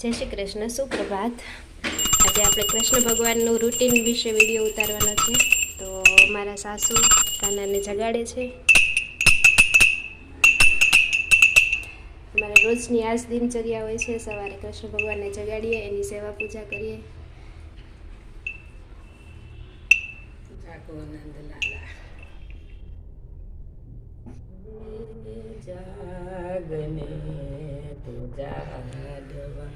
જય શ્રી કૃષ્ણ, સુપ્રભાત. આજે આપણે કૃષ્ણ ભગવાનનું રૂટીન વિશે વીડિયો ઉતારવાનો છે. તો મારા સાસુ કાનાને જગાડે છે. અમારા રોજની આજ દિનચર્યા હોય છે, સવારે કૃષ્ણ ભગવાનને જગાડીએ, એની સેવા પૂજા કરીએ. તું જાગવા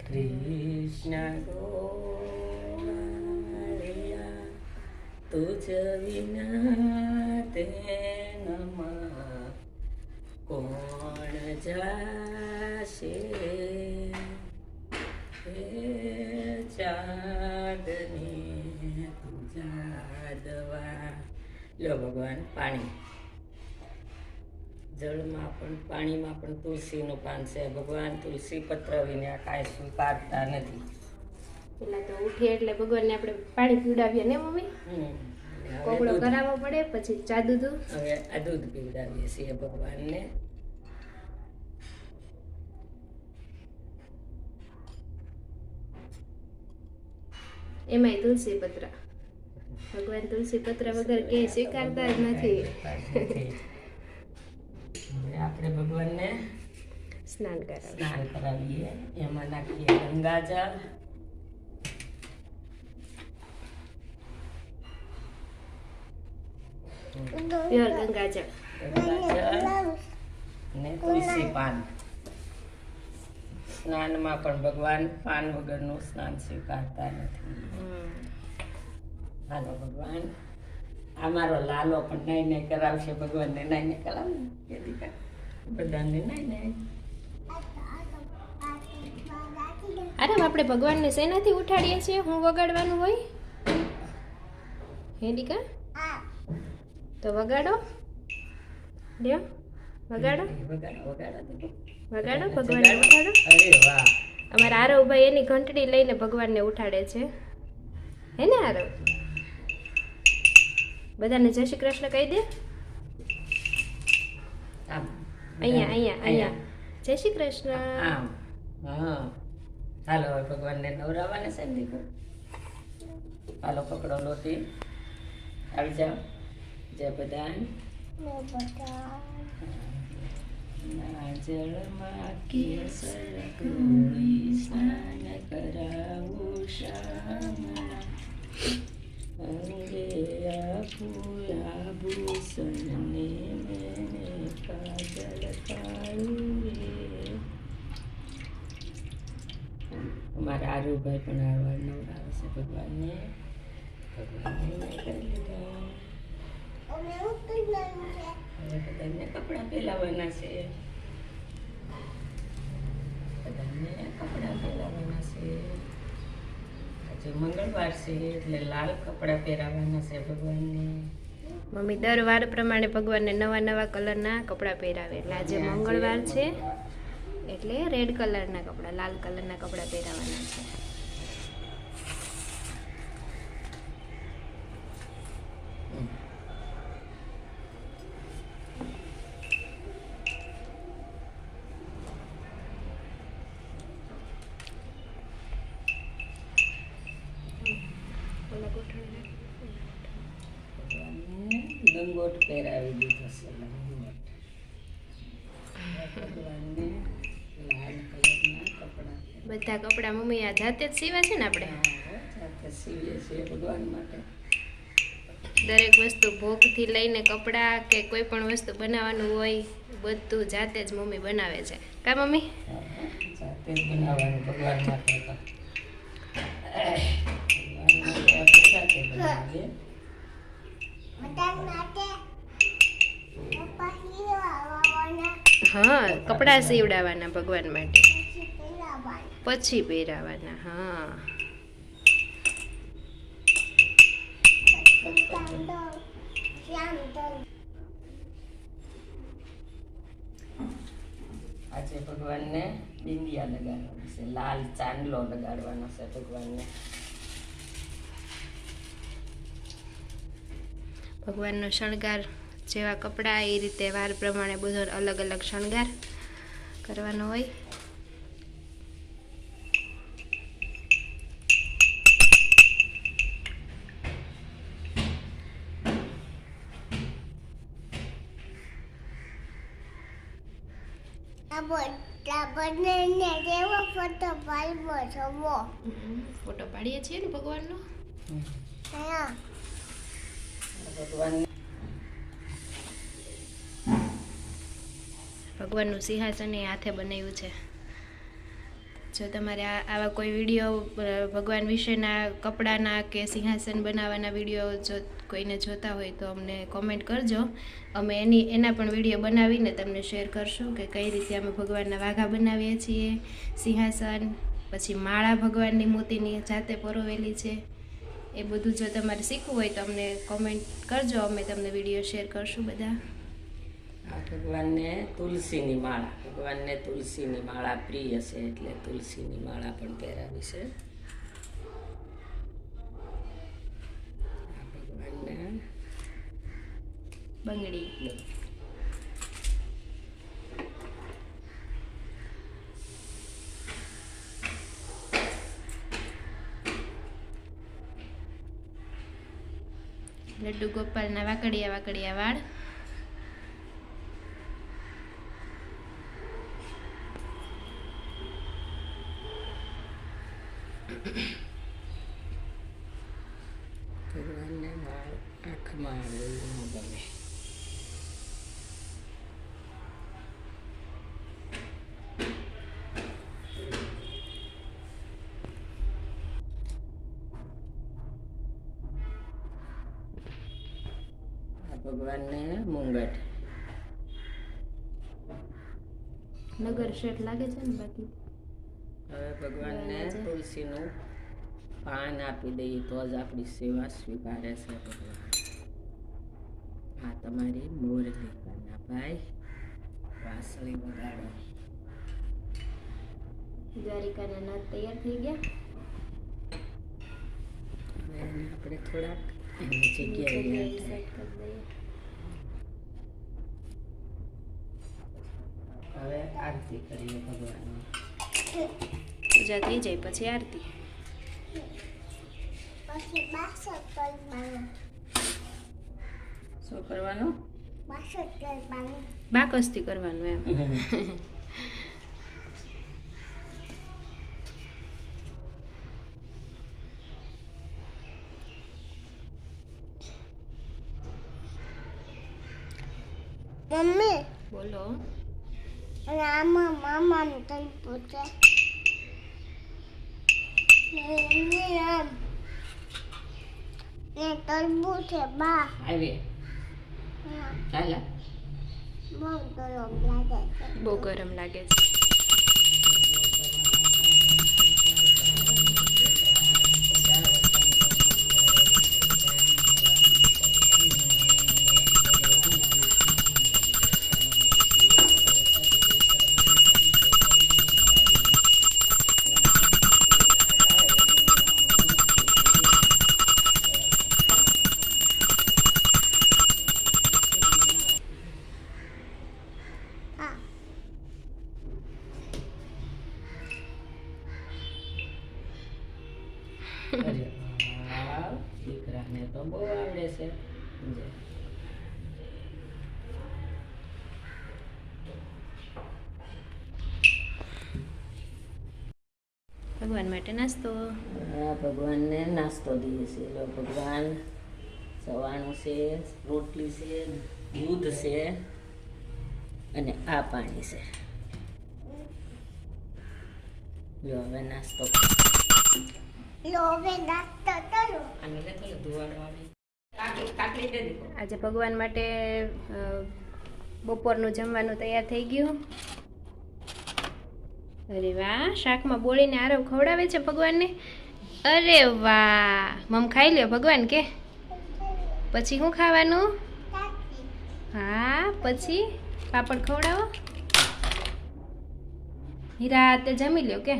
કૃષ્ણ ગોવાળિયા તુજ વિના તે નમા કોણ જાશે ચાંદની તુજા દવા લો ભગવાન પાણી જળમાં પણ પાણીમાં પણ તુલસીનું પાન છે. ભગવાન તુલસી પત્ર વિના કાંઈ સ્વીકારતા નથી. પેલા તો ઉઠીએ એટલે ભગવાનને આપણે પાણી પીવડાવીએ ને મમ્મી. કોગળો કરાવવો પડે પછી ચા દૂધ? હવે આ દૂધ પીવડાવીએ છીએ ભગવાનને. એમાંય તુલસી પત્ર. ભગવાન તુલસી પત્ર વગર કે સ્વીકારતા જ નથી. આપણે ભગવાનને સ્નાન કરાવે સ્નાન કરાવીએ એમાં નાખીએ ગંગાજળ પ્યોર ગંગાજળ ગંગાજળ ને તુલસી પાન સ્નાનમાં પણ ભગવાન પાન વગરનું સ્નાન સ્વીકારતા નથી હાલો ભગવાન આ મારો લાલો પણ નહીં નહીં કરાવશે ભગવાનને નાઈ નહીં કરાવે દીકરા બધાને નહીં નહીં અરે આપણે ભગવાનને શેનાથી ઉઠાડીએ છીએ. હું વગાડવાનું હોય? હે દીકા તો વગાડો. લ્યો, વગાડો. વગાડો વગાડો વગાડો ભગવાનને ઉઠાડો. અરે વાહ અમારા આરવભાઈ એની ઘંટડી લઈને ભગવાનને ઉઠાડે છે. હે ને આરવ? બધાને જય શ્રી કૃષ્ણ કહી દે? આમ અહીંયા અહીંયા અહીંયા. જય શ્રી કૃષ્ણ. આમ હા. હાલો હવે ભગવાનને નવરાવાને છે ને દીકરો? હાલો પકડો લોટી. આવી જાઓ. જય બધા જળમાં કેસર કોઈ સ્નાન કરાવું શામળા અંગે આપું આભૂષણને મેને કાજલ કાળું રે અમારા આરુભાઈ પણ આવા નવરાવે છે ભગવાનને. ભગવાનને મેં કરી લીધા. બધાને કપડાં પહેરાવાના છે. બધાને કપડાં પહેરાવાના છે. આજે મંગળવાર છે એટલે લાલ કપડાં પહેરાવાના છે ભગવાનને. મમ્મી દર વાર પ્રમાણે ભગવાનને નવા નવા કલરના કપડાં પહેરાવે. એટલે આજે મંગળવાર છે એટલે રેડ કલરના કપડાં લાલ કલરના કપડાં પહેરાવાના છે. લંગોટ પહેરાવી દીધો છે લંગોટ ભગવાનને લાલ કલરના કપડાં બધા કપડાં મમ્મી આ જાતે જ સીવે છે ને આપણે? જાતે સીવીએ છીએ ભગવાન માટે. દરેક વસ્તુ ભોગથી લઈને કપડાં કે કોઈ પણ વસ્તુ બનાવવાનું હોય બધું જાતે જ મમ્મી બનાવે છે. કા મમ્મી? જાતે જ બનાવવાનું ભગવાન માટે તો ભગવાન માટે આપણે જાતે બનાવીએ હા કપડાં સીવડાવવાના ભગવાન માટે. પછી પહેરાવાના. હા. આજે ભગવાનને બિંદિયા લગાડવાની છે લાલ ચાંદલો લગાડવાનો છે ભગવાનને. ભગવાનનો શણગાર જેવા કપડાં એ રીતે વાર પ્રમાણે બધો અલગ અલગ શણગાર કરવાનો હોય. ફોટો પાડીએ છીએ ને ભગવાનનો? હા. ભગવાન ભગવાનનું સિંહાસન એ હાથે બનાવ્યું છે. જો તમારે આવા કોઈ વીડિયો ભગવાન વિશેના કપડાના કે સિંહાસન બનાવવાના વીડિયો જો કોઈને જોતા હોય તો અમને કોમેન્ટ કરજો. અમે એની એના પણ વીડિયો બનાવીને તમને શેર કરશું કે કઈ રીતે અમે ભગવાનના વાઘા બનાવીએ છીએ. સિંહાસન, પછી માળા ભગવાનની મૂર્તિની જાતે પરોવેલી છે. એ બધું જો તમારે શીખવું હોય તો અમને કોમેન્ટ કરજો. અમે તમને વીડિયો શેર કરશું બધા. ભગવાનને તુલસીની માળા. ભગવાનને તુલસીની માળા પ્રિય છે એટલે તુલસીની માળા પણ પહેરાવી છે. ભગવાનને બંગડી. લડ્ડુ ગોપાલના વાકડિયા વાકડિયા વાળ ભગવાનને વાળ આંખમાં આવે એવું ગમે ભગવાનને મુંગટ. નગર શેઠ લાગે છે ને બાકી? હવે ભગવાનને તુલસીનું પાન આપી દઈએ તો જ આપણી સેવા સ્વીકારે છે ભગવાન. આ તમારી મોરલી ભાઈ વાસળી વગાડો. દ્વારિકાના નાથ તૈયાર થઈ ગયા? આપણે થોડાક જગ્યાએ કરી દઈએ. હવે આરતી કરીએ ભગવાનની. પૂજા થઈ જાય પછી આરતી. શું કરવાનું? બાકસથી કરવાનું એમ. મમ્મી. બોલો. અને આમાં મામા તને છે ને તરબૂચ છે બા. આવીએ ચાલે. બહુ ગરમ લાગે છે. બહુ ગરમ લાગે છે. ભગવાન માટે નાસ્તો. આ ભગવાનને નાસ્તો દઈએ છીએ. લો ભગવાન સવાણું છે રોટલી છે દૂધ છે અને આ પાણી છે. લો હવે નાસ્તો આજે ભગવાન માટે બપોરનું જમવાનું તૈયાર થઈ ગયું. અરે વાહ, શાકમાં બોળીને આરવ ખવડાવે છે ભગવાનને? અરે વાહ, મમ ખાઈ લ્યો ભગવાન કે? પછી શું ખાવાનું? હા, પછી પાપડ ખવડાવો. નિરાતે જમી લ્યો કે?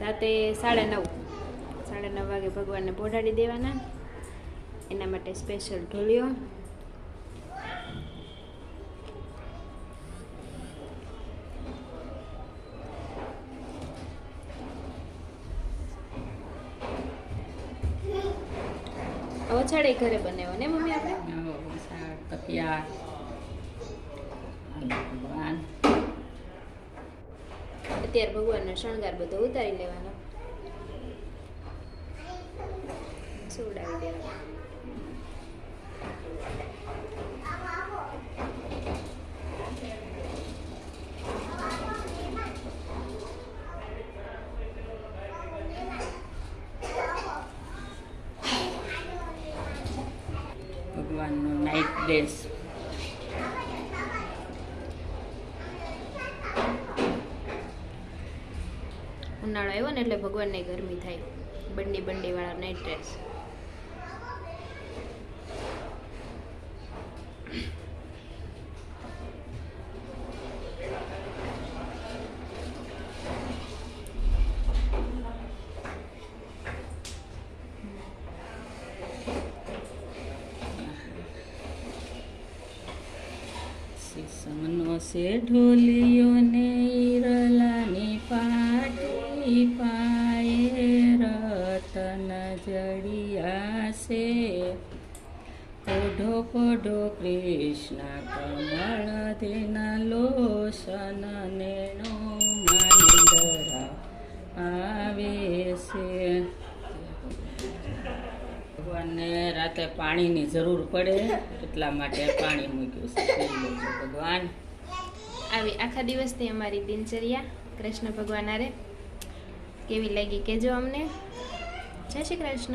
રાતે સાડા નવ સાડા નવ વાગે ભગવાનને પોઢાડી દેવાના. એના માટે સ્પેશિયલ ઢોલિયો. ઓછાડે ઘરે બનાવ્યો ને મમ્મી આપણે? આવો શાક તકિયા હાલો ભગવાન અત્યારે ભગવાનનો શણગાર બધો ઉતારી લેવાનો. સુવડાવી દેવાનો. ભગવાનનો નાઇટ ડ્રેસ ઉનાળો આવ્યો ને એટલે ભગવાનને ગરમી થાય. બંડી બંડી વાળા નાઇટ ડ્રેસ સીસમનો કોઢો કૃષ્ણ કમળ દિન લોસન નેણો માંદરા આવે છે. ભગવાનને રાતે પાણીની જરૂર પડે, એટલા માટે પાણી મૂક્યું છે. ભગવાન. આવી આખા દિવસની અમારી દિનચર્યા, કૃષ્ણ ભગવાન આરે. કેવી લાગી કેજો અમને? જય શ્રી કૃષ્ણ.